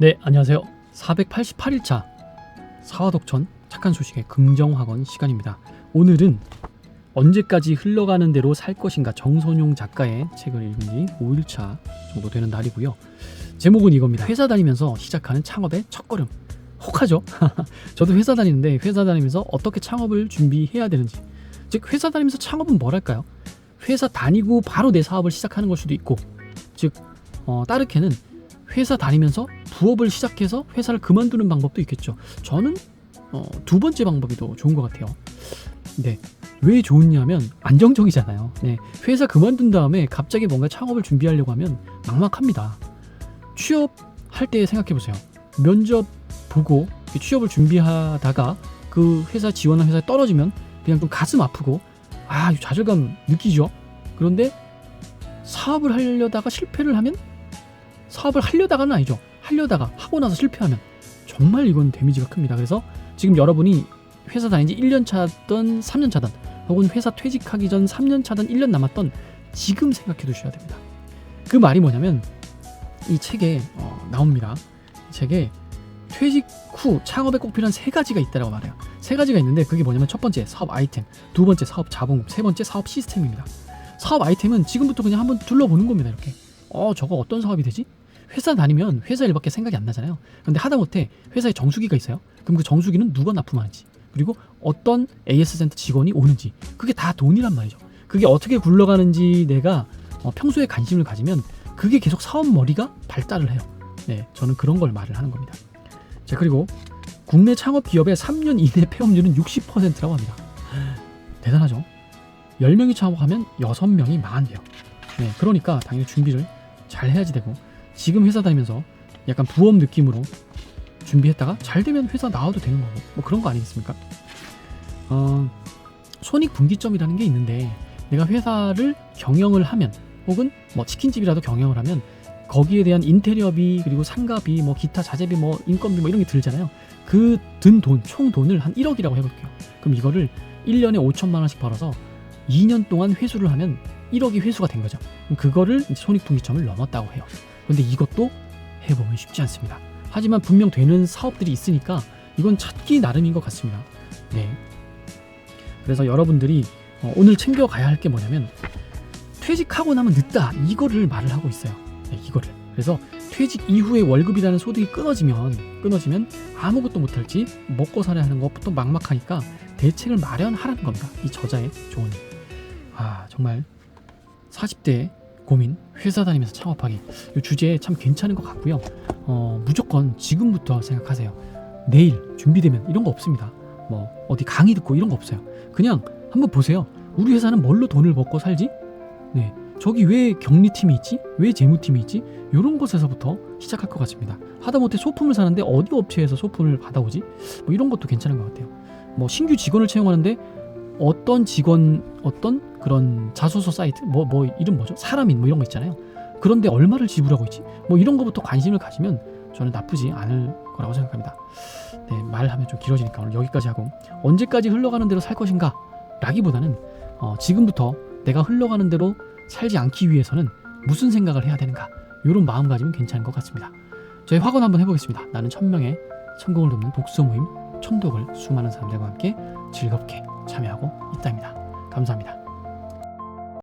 네, 안녕하세요. 488일차 사화독천 착한 소식의 긍정학원 시간입니다. 오늘은 언제까지 흘러가는 대로 살 것인가 정선용 작가의 책을 읽은 지 5일차 정도 되는 날이고요. 제목은 이겁니다. 회사 다니면서 시작하는 창업의 첫걸음. 혹하죠? 저도 회사 다니는데 회사 다니면서 어떻게 창업을 준비해야 되는지. 즉, 회사 다니면서 창업은 뭐랄까요? 회사 다니고 바로 내 사업을 시작하는 걸 수도 있고, 즉, 어, 따르게는 회사 다니면서 부업을 시작해서 회사를 그만두는 방법도 있겠죠. 저는 어, 두 번째 방법이 더 좋은 것 같아요. 네. 왜 좋냐면 안정적이잖아요. 네. 회사 그만둔 다음에 갑자기 뭔가 창업을 준비하려고 하면 막막합니다. 취업할 때 생각해 보세요. 면접 보고 취업을 준비하다가 그 회사 지원한 회사에 떨어지면 그냥 좀 가슴 아프고 아, 좌절감 느끼죠. 그런데 사업을 하려다가 실패를 하면 사업을 하려다가는 아니죠. 하려다가 하고 나서 실패하면 정말 이건 데미지가 큽니다. 그래서 지금 여러분이 회사 다닌 지 1년 차든 3년 차든 혹은 회사 퇴직하기 전 3년 차든 1년 남았던 지금 생각해 두셔야 됩니다. 그 말이 뭐냐면 이 책에 어, 나옵니다. 이 책에 퇴직 후 창업에 꼭 필요한 세 가지가 있다라고 말해요. 세 가지가 있는데 그게 뭐냐면 첫 번째 사업 아이템, 두 번째 사업 자본, 세 번째 사업 시스템입니다. 사업 아이템은 지금부터 그냥 한번 둘러보는 겁니다. 이렇게 어 저거 어떤 사업이 되지? 회사 다니면 회사 일밖에 생각이 안 나잖아요. 근데 하다못해 회사에 정수기가 있어요. 그럼 그 정수기는 누가 납품하는지 그리고 어떤 AS 센터 직원이 오는지 그게 다 돈이란 말이죠. 그게 어떻게 굴러가는지 내가 어, 평소에 관심을 가지면 그게 계속 사업 머리가 발달을 해요. 네, 저는 그런 걸 말을 하는 겁니다. 자 그리고 국내 창업 기업의 3년 이내 폐업률은 60%라고 합니다. 대단하죠. 10명이 창업하면 6명이 망한대요. 네, 그러니까 당연히 준비를 잘 해야지 되고 지금 회사 다니면서 약간 부업 느낌으로 준비했다가 잘 되면 회사 나와도 되는 거고 뭐 그런 거 아니겠습니까? 어, 손익 분기점이라는 게 있는데 내가 회사를 경영을 하면 혹은 뭐 치킨집이라도 경영을 하면 거기에 대한 인테리어비 그리고 상가비 뭐 기타 자재비 뭐 인건비 뭐 이런 게 들잖아요. 그 든 돈 총 돈을 한 1억이라고 해볼게요. 그럼 이거를 1년에 5천만 원씩 벌어서 2년 동안 회수를 하면 1억이 회수가 된 거죠. 그거를 손익분기점을 넘었다고 해요. 근데 이것도 해보면 쉽지 않습니다. 하지만 분명 되는 사업들이 있으니까 이건 찾기 나름인 것 같습니다. 네. 그래서 여러분들이 어, 오늘 챙겨가야 할 게 뭐냐면 퇴직하고 나면 늦다 이거를 말을 하고 있어요. 네, 이거를. 그래서 퇴직 이후에 월급이라는 소득이 끊어지면 끊어지면 아무것도 못할지 먹고 살아야 하는 것부터 막막하니까 대책을 마련하라는 겁니다. 이 저자의 조언이. 아 정말 40대 고민 회사 다니면서 창업하기 이 주제 참 괜찮은 것 같고요. 어, 무조건 지금부터 생각하세요. 내일 준비되면 이런 거 없습니다. 뭐 어디 강의 듣고 이런 거 없어요. 그냥 한번 보세요. 우리 회사는 뭘로 돈을 벌고 살지? 네. 저기 왜 격리팀이 있지? 왜 재무팀이 있지? 이런 것에서부터 시작할 것 같습니다. 하다못해 소품을 사는데 어디 업체에서 소품을 받아오지? 뭐 이런 것도 괜찮은 것 같아요. 뭐 신규 직원을 채용하는데 어떤 직원 어떤 그런 자소서 사이트 뭐뭐 이름 뭐죠? 사람인 뭐 이런 거 있잖아요. 그런데 얼마를 지불하고 있지? 뭐 이런 것부터 관심을 가지면 저는 나쁘지 않을 거라고 생각합니다. 네, 말하면 좀 길어지니까 오늘 여기까지 하고 언제까지 흘러가는 대로 살 것인가? 라기보다는 어, 지금부터 내가 흘러가는 대로 살지 않기 위해서는 무슨 생각을 해야 되는가? 이런 마음가짐은 괜찮은 것 같습니다. 저희 확언 한번 해보겠습니다. 나는 천명의 성공을 돕는 독서 모임 천독을 수많은 사람들과 함께 즐겁게 참여하고 있답니다. 감사합니다.